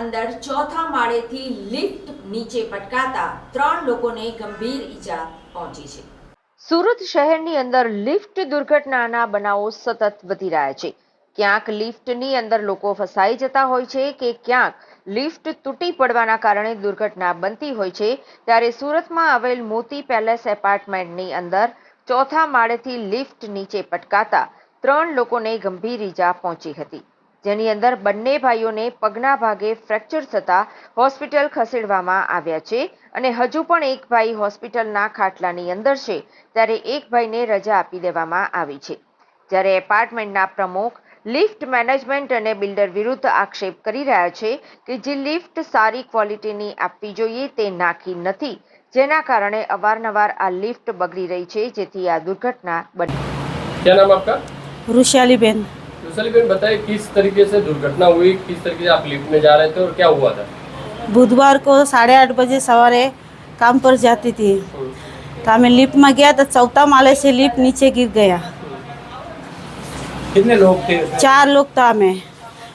અંદર ચોથા માળેથી લિફ્ટ નીચે પટકાતા ત્રણ લોકોને ગંભીર ઈજા પહોંચી છે. સુરત શહેરની અંદર લિફ્ટ દુર્ઘટનાના બનાવો સતત વધી રહ્યા છે. ક્યાંક લિફ્ટની અંદર લોકો ફસાઈ જતા હોય છે કે ક્યાંક લિફ્ટ તૂટી પડવાના કારણે દુર્ઘટના બનતી હોય છે. ત્યારે સુરતમાં આવેલ મોતી પેલેસ એપાર્ટમેન્ટની અંદર ચોથા માળેથી લિફ્ટ નીચે પટકાતા ત્રણ લોકોને ગંભીર ઈજા પહોંચી હતી. જેની અંદર બંને ભાઈઓને પગના ભાગે ફ્રેક્ચર થતા હોસ્પિટલ ખસેડવામાં આવ્યા છે અને હજુ પણ એક ભાઈ હોસ્પિટલના ખાટલાની અંદર છે ત્યારે એક ભાઈને રજા આપી દેવામાં આવી છે. જ્યારે એપાર્ટમેન્ટના પ્રમુખ લિફ્ટ મેનેજમેન્ટ અને બિલ્ડર વિરુદ્ધ આક્ષેપ કરી રહ્યા છે કે જે લિફ્ટ સારી ક્વોલિટીની આપવી જોઈએ તે નાખી નથી જેના કારણે અવારનવાર આ લિફ્ટ બગડી રહી છે જેથી આ દુર્ઘટના બની. ક્યાં बेन वैशाली बेन बताइए किस तरीके से दुर्घटना हुई किस तरीके से आप लिफ्ट में जा रहे थे और क्या हुआ था बुधवार को साढ़े आठ बजे सवारे काम पर जाती थी तो हमें लिफ्ट में गया तो चौथा माले से लिफ्ट नीचे गिर गया कितने लोग थे उसमें? ચાર લોક હતા અમે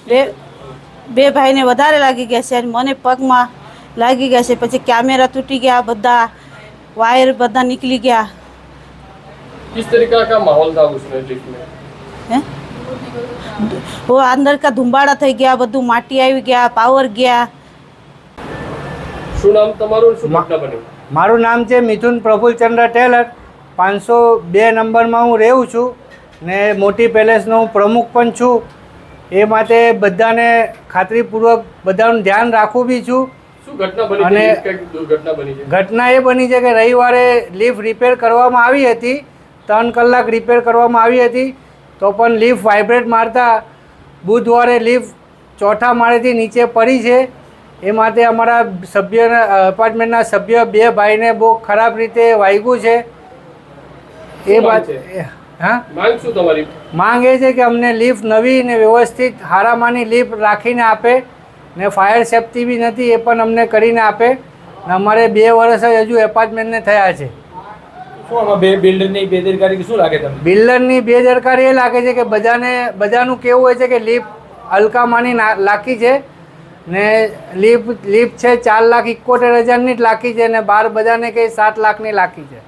બે બે ભાઈને વધારે લાગી ગયા છે અને મને પગમાં લાગી ગયા છે પછી કેમેરા તૂટી ગયા બધા વાયર બધા નીકળી ગયા किस तरीके का माहौल था उसमें लिफ्ट में હે वो અંદર કા ધુંબાડા થઈ ગયા બધું માટી આવી ગયા પાવર ગયા. શું નામ તમારું શું ઘટના બની? મારું નામ છે મિથુન પ્રફુલચંદ્ર ટેલર. પાંચસો બે નંબરમાં હું રહું છું ને મોટી પેલેસનો હું પ્રમુખ પણ છું. એ માટે બધાને ખાતરીપૂર્વક બધાનું ધ્યાન રાખું બી છું. શું ઘટના બની અને- ઘટના એ બની છે કે રવિવારે લિફ્ટ રિપેર કરવામાં આવી હતી. ત્રણ કલાક રિપેર કરવામાં આવી હતી. તો પણ લિફ્ટ વાઇબ્રેટ મારતા બુધવારે લિફ્ટ ચોથા માળેથી નીચે પડી છે. એ માટે અમારા સભ્યના અપાર્ટમેન્ટના સભ્ય બે ભાઈને બહુ ખરાબ રીતે વાગ્યું છે. એ વાત હા? માંગ શું તમારી? માંગ એ છે કે અમને લિફ્ટ નવી ને વ્યવસ્થિત હારામાની લિફ્ટ રાખીને આપે ને ફાયર સેફ્ટી બી નથી એ પણ અમને કરીને આપે. ને અમારે બે વર્ષ જ હજુ એપાર્ટમેન્ટને થયા છે. બિલ્ડરની બેદરકારી એ લાગે છે કે બજાને બધાનું કેવું હોય છે કે લીપ અલકામાની લાખી છે ને લીપ લીપ છે ચાર લાખ ઇકોતેર હજારની જ લાખી છે ને બાર બધાને કંઈ સાત લાખની લાખી છે.